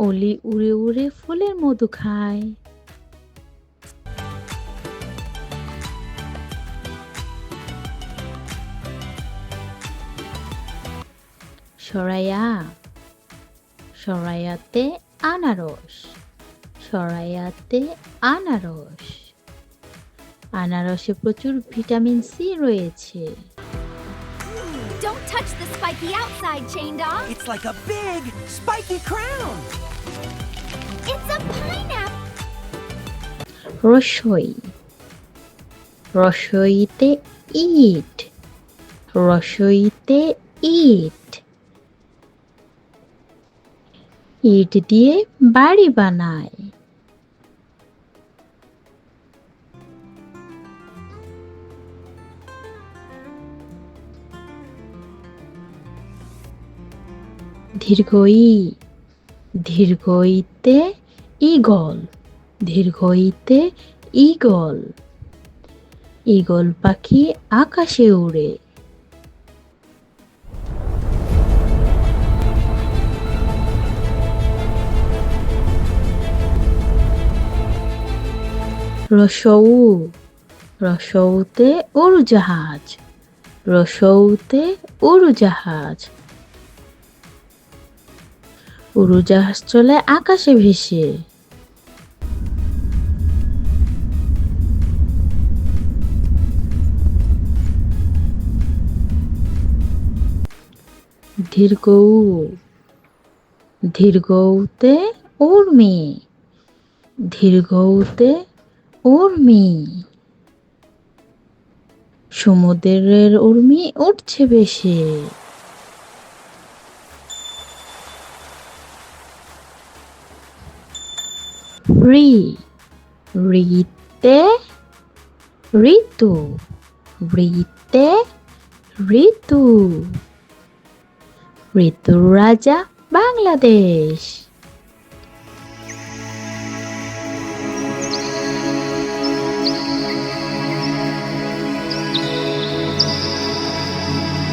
অলি উড়ে উড়ে ফুলের মধু খায় সরাইয়া সরাইয়াতে আনারস সরাইয়াতে আনারস আনারসে প্রচুর ভিটামিন সি রয়েছে Don't touch the spiky outside, chain dog. It's like a big, spiky crown. রসই রসইতে ইট রসইতে ইট ইট দিয়ে বাড়ি বানায় দীর্ঘই দীর্ঘইতে ইগল দীর্ঘইতে ইগল ইগল পাখি আকাশে উড়ে। রসৌ, রসৌতে উড়োজাহাজ রসৌতে উড়োজাহাজ। উড়োজাহাজ চলে আকাশে ভেসে। দীর্ঘৌ দীর্ঘৌতে উর্মি দীর্ঘৌতে উর্মি। সমুদ্রের উর্মি উঠছে বেশি। রি রিতে ঋতু রিতে ঋতু। ঋতুর রাজা বাংলাদেশ।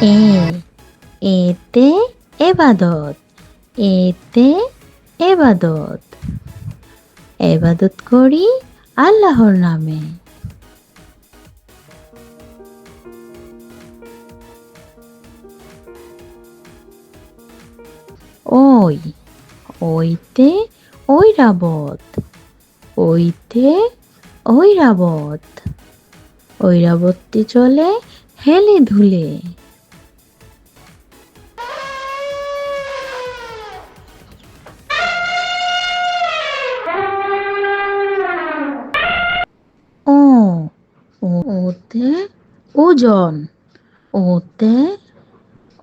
এ এতে এবাদত এতে এবাদত। এবাদত করি আল্লাহর নামে। ওই ওইতে ঐরাবত ওইতে ঐরাবত ঐরাবতটি চলে হেলে ধুলে। ও ওতে ওজন ওতে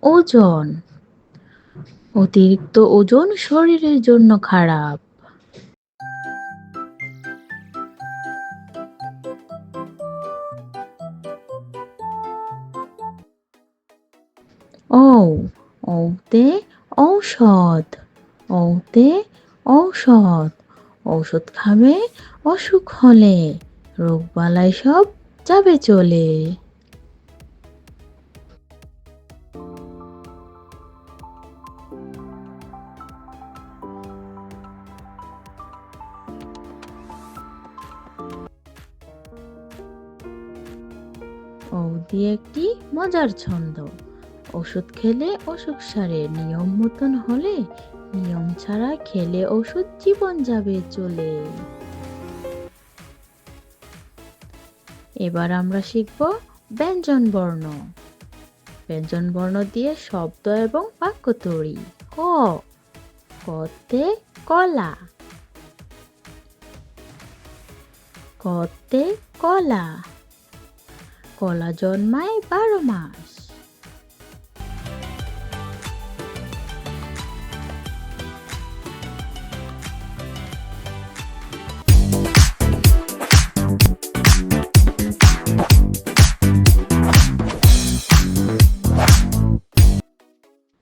ওজন। অতিরিক্ত ওজন শরীরের জন্য খারাপ। ও ওতে ঔষধ ওতে ঔষধ। ঔষধ খাবে, অসুখ হলে রোগবালাই সব যাবে চলে। মজার ছন্দ। ওষুধ খেলে অসুখ সারে, নিয়ম মতন হলে নিয়ম ছাড়া খেলে ওষুধ জীবন যাবে চলে। এবার আমরা শিখব ব্যঞ্জন বর্ণ। ব্যঞ্জন বর্ণ দিয়ে শব্দ এবং বাক্য তৈরি। ক, কতে কলা। কতে কলা। কলা জন্মায় বারো মাস।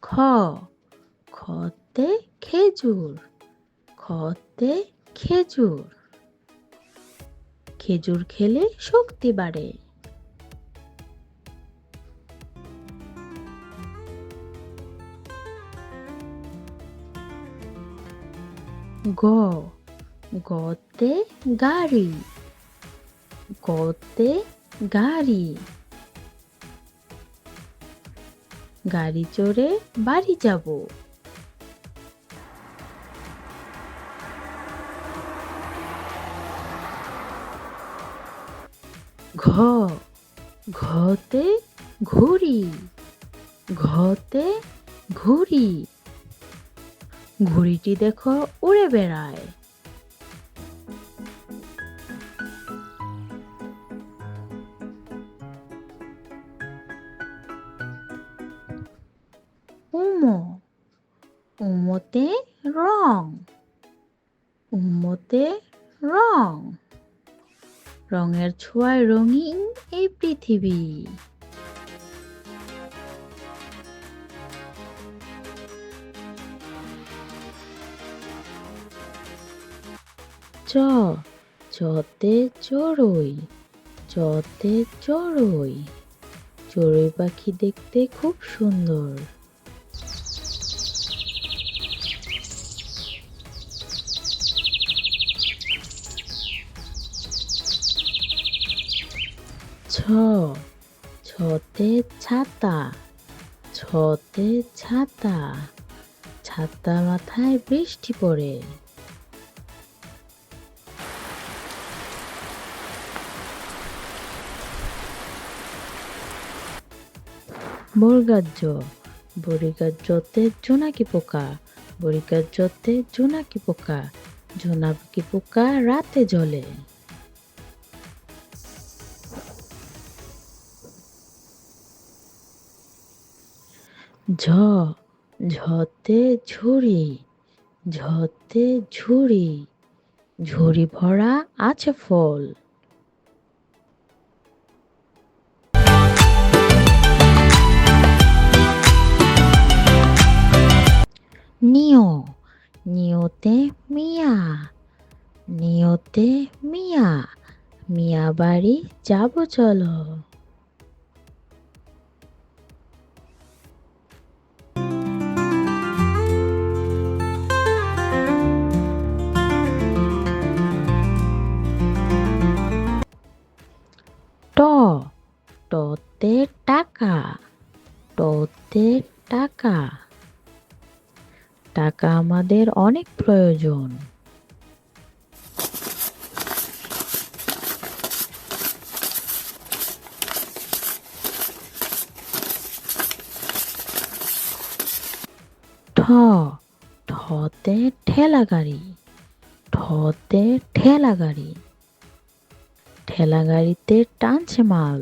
খ খতে খেজুর খতে খেজুর। খেজুর খেলে শক্তি বাড়ে। গ গতে গাড়ি গতে গাড়ি গাড়ি চড়ে বাড়ি যাব ঘ ঘতে ঘুড়ি ঘতে ঘুড়ি ঘুড়িটি দেখো উড়ে বেড়ায়। উমো উমোতে রং। উমোতে রং। রঙের ছোঁয়ায় রঙিন এই পৃথিবী। চতে চড়ুই চতে চড়ুই। চড়ুই পাখি দেখতে খুব সুন্দর। ছ, ছতে ছাতা ছতে ছাতা। ছাতা মাথায় বৃষ্টি পড়ে। বর্গাজ্য বরিগাজ্যতে জোনাকি পোকা? বরিগাজ্যতে জোনাকি পোকা? জোনাকি পোকা রাতে জ্বলে? ঝ ঝতে ঝুড়ি ঝতে ঝুড়ি ঝুড়ি ভরা আছে ফল। নিও নিওতে মিয়া নিওতে মিয়া মিয়া বাড়ি যাব চলো ট টতে টাকা টতে টাকা টাকা আমাদের অনেক প্রয়োজন। ঠ, ঠতে ঠেলা গাড়ি, ঠতে ঠেলা গাড়ি। ঠেলা গাড়িতে টানছে মাল।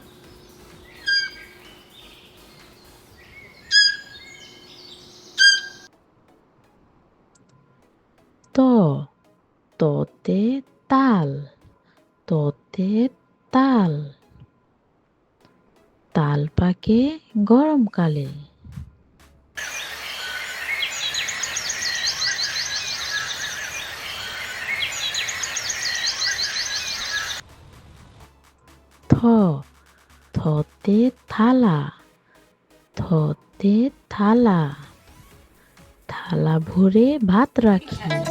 ততে তাল ততে তাল তাল পাকে গরমকালে থ। থতে থালা। থতে থালা। থালা ভরে ভাত রাখি।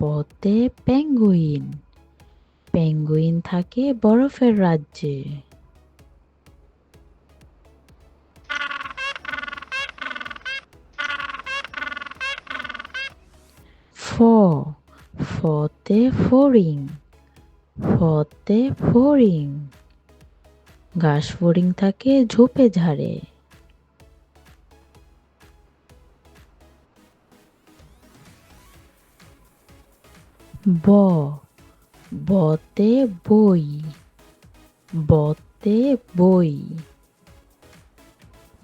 পতে পেঙ্গুইন। পেঙ্গুইন থাকে বরফের রাজ্যে। ফ, ফতে ফড়িং ফতে ফড়িং ঘাস ফড়িং থাকে ঝোপে ঝাড়ে। ব, বতে বই বতে বই।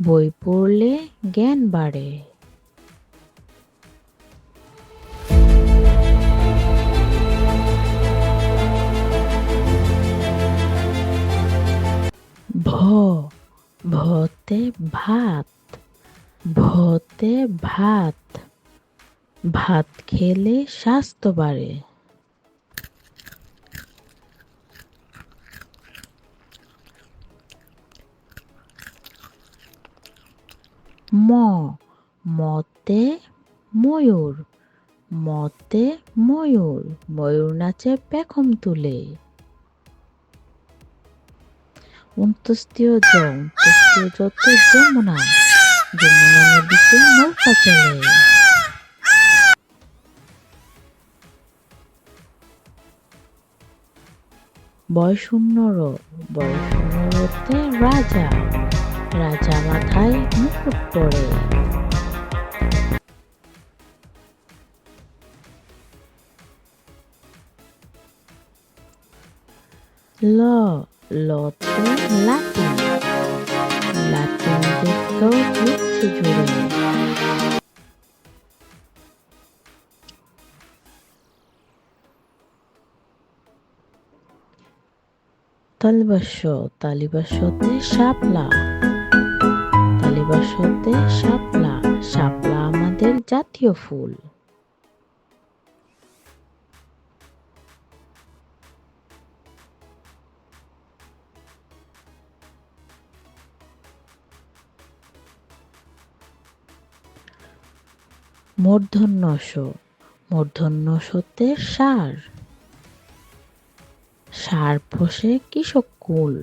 বই পড়লে জ্ঞান বাড়ে। ভ, ভতে ভাত ভতে ভাত। ভাত খেলে স্বাস্থ্য বাড়ে। ম, মতে ময়ূর মতে ময়ূর ময়ূর নাচে পেখম তুলে। উন্তস্তীয় জ উন্তস্তীয় যত যমুনা যমুনা নদীতে নৌকা চলে। বয়শূন্য র, বয়শূন্য রাজা। রাজা মাথায় মুকুট পরে। ল লতে লাটিন তালিবাস্য তালিবাস্যতে তালিবাস্যতে শাপলা শাপলা আমাদের জাতীয় ফুল। মূর্ধন্যস মূর্ধন্যসতে সার। সার পোষে কৃষক কুল।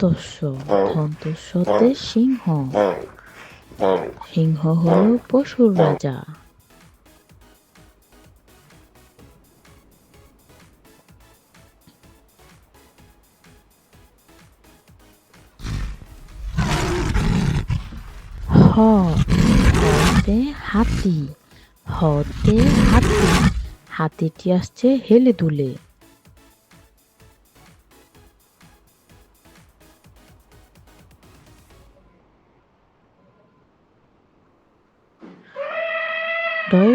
ধন্তস্য ধন্তস্যতে সিংহ সিংহ হলো পশুর রাজা হতে হাতি হতে হাতি হাতিটি আসছে হেলে দুলে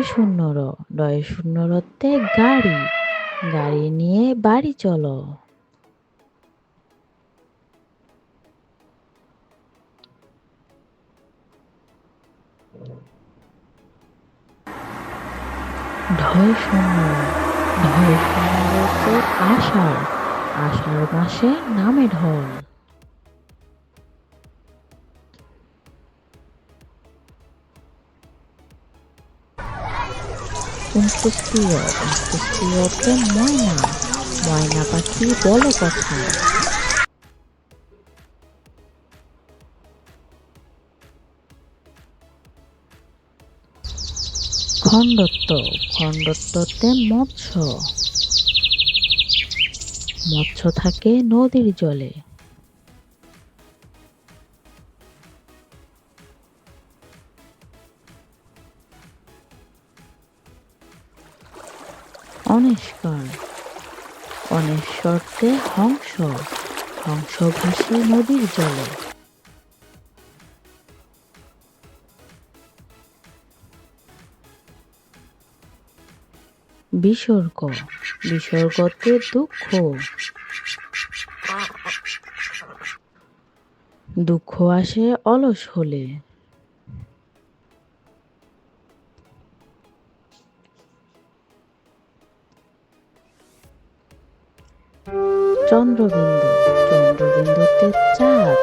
শূন্য র ডয়ে শূন্য রতে গাড়ি গাড়ি নিয়ে বাড়ি চলো। ঢয় শূন্য ঢয় শূন্যতে আষাঢ় আষাঢ় মাসে নামে ঢল। পাখি বলো কথা। খণ্ডত্ব খণ্ডত্বতে মৎস্য। মৎস্য থাকে নদীর জলে। অনেশ্বরতে হংস। হংস ভাসে নদীর জলে। বিসর্গ। বিসর্গতে দুঃখ। দুঃখ আসে অলস হলে। চন্দ্রবিন্দু চন্দ্রবিন্দুতে চাঁদ।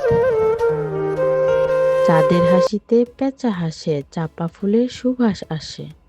চাঁদের হাসিতে পেঁচা হাসে চাপা ফুলের সুবাস আসে।